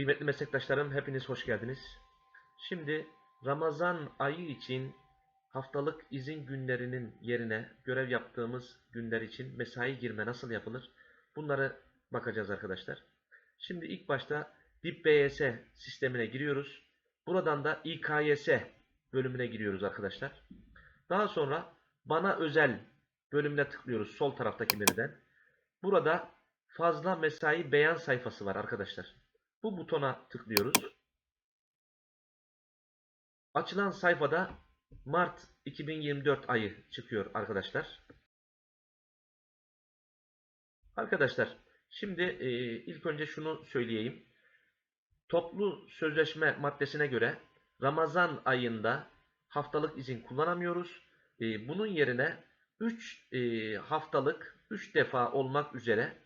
Kıymetli meslektaşlarım hepiniz hoş geldiniz. Şimdi Ramazan ayı için haftalık izin günlerinin yerine görev yaptığımız günler için mesai girme nasıl yapılır? Bunları bakacağız arkadaşlar. Şimdi ilk başta BIP BYS sistemine giriyoruz. Buradan da İKYS bölümüne giriyoruz arkadaşlar. Daha sonra bana özel bölümüne tıklıyoruz sol taraftaki menüden. Burada fazla mesai beyan sayfası var arkadaşlar. Bu butona tıklıyoruz. Açılan sayfada Mart 2024 ayı çıkıyor arkadaşlar. Arkadaşlar şimdi e, ilk önce şunu söyleyeyim. Toplu sözleşme maddesine göre Ramazan ayında haftalık izin kullanamıyoruz. E, bunun yerine 3 e, haftalık 3 defa olmak üzere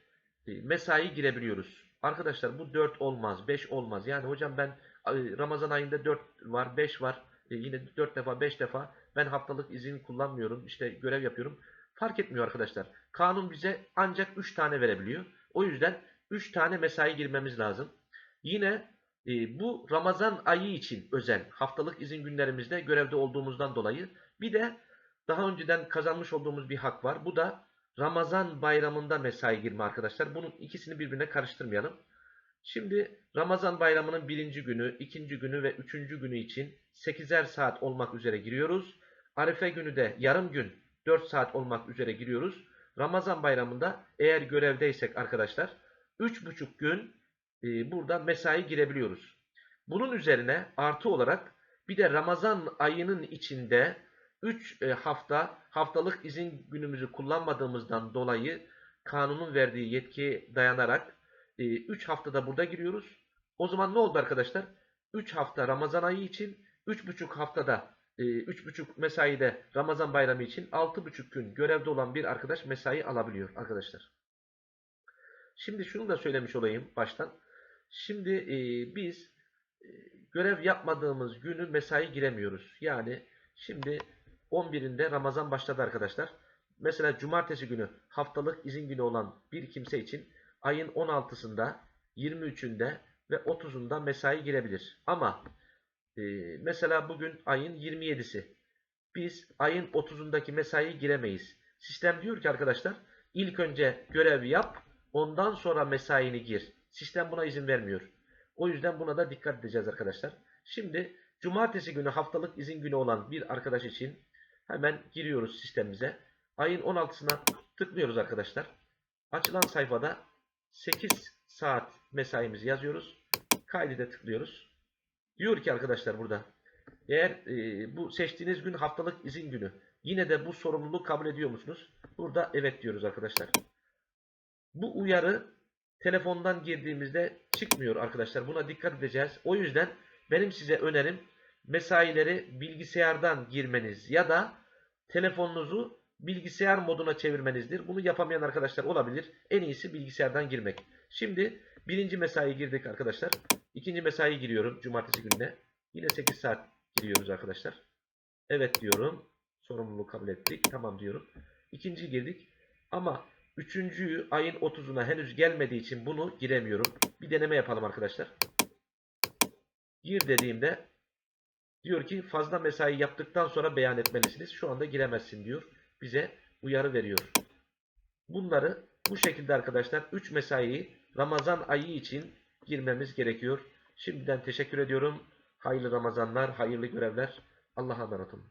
e, mesai girebiliyoruz. Arkadaşlar bu 4 olmaz, 5 olmaz. Yani hocam ben e, Ramazan ayında 4 var, 5 var. E, yine 4 defa, 5 defa ben haftalık izin kullanmıyorum. İşte görev yapıyorum. Fark etmiyor arkadaşlar. Kanun bize ancak 3 tane verebiliyor. O yüzden 3 tane mesai girmemiz lazım. Yine e, bu Ramazan ayı için özel haftalık izin günlerimizde görevde olduğumuzdan dolayı bir de daha önceden kazanmış olduğumuz bir hak var. Bu da Ramazan bayramında mesai girme arkadaşlar. Bunun ikisini birbirine karıştırmayalım. Şimdi Ramazan bayramının birinci günü, ikinci günü ve üçüncü günü için 8'er saat olmak üzere giriyoruz. Arife günü de yarım gün 4 saat olmak üzere giriyoruz. Ramazan bayramında eğer görevdeysek arkadaşlar 3,5 gün e, burada mesai girebiliyoruz. Bunun üzerine artı olarak bir de Ramazan ayının içinde 3 e, hafta haftalık izin günümüzü kullanmadığımızdan dolayı kanunun verdiği yetkiye dayanarak 3 haftada burada giriyoruz. O zaman ne oldu arkadaşlar? 3 hafta Ramazan ayı için 3,5 haftada 3,5 mesaide Ramazan bayramı için 6,5 gün görevde olan bir arkadaş mesai alabiliyor arkadaşlar. Şimdi şunu da söylemiş olayım baştan. Şimdi e, biz e, görev yapmadığımız günü mesai giremiyoruz. Yani şimdi 11'inde Ramazan başladı arkadaşlar. Mesela cumartesi günü haftalık izin günü olan bir kimse için ayın 16'sında, 23'ünde ve 30'unda mesai girebilir. Ama e, mesela bugün ayın 27'si. Biz ayın 30'undaki mesaiye giremeyiz. Sistem diyor ki arkadaşlar ilk önce görev yap ondan sonra mesaini gir. Sistem buna izin vermiyor. O yüzden buna da dikkat edeceğiz arkadaşlar. Şimdi cumartesi günü haftalık izin günü olan bir arkadaş için hemen giriyoruz sistemimize. Ayın 16'sına tıklıyoruz arkadaşlar. Açılan sayfada 8 saat mesaimizi yazıyoruz. Kaydede tıklıyoruz. Diyor ki arkadaşlar burada eğer e, bu seçtiğiniz gün haftalık izin günü yine de bu sorumluluğu kabul ediyor musunuz? Burada evet diyoruz arkadaşlar. Bu uyarı telefondan girdiğimizde çıkmıyor arkadaşlar. Buna dikkat edeceğiz. O yüzden benim size önerim mesaileri bilgisayardan girmeniz ya da telefonunuzu bilgisayar moduna çevirmenizdir. Bunu yapamayan arkadaşlar olabilir. En iyisi bilgisayardan girmek. Şimdi birinci mesai girdik arkadaşlar. İkinci mesai giriyorum cumartesi gününe. Yine 8 saat giriyoruz arkadaşlar. Evet diyorum. Sorumluluğu kabul ettik. Tamam diyorum. İkinci girdik. Ama üçüncüyü ayın 30'una henüz gelmediği için bunu giremiyorum. Bir deneme yapalım arkadaşlar. Gir dediğimde diyor ki fazla mesai yaptıktan sonra beyan etmelisiniz. Şu anda giremezsin diyor. Bize uyarı veriyor. Bunları bu şekilde arkadaşlar 3 mesaiyi Ramazan ayı için girmemiz gerekiyor. Şimdiden teşekkür ediyorum. Hayırlı Ramazanlar, hayırlı görevler. Allah'a emanet olun.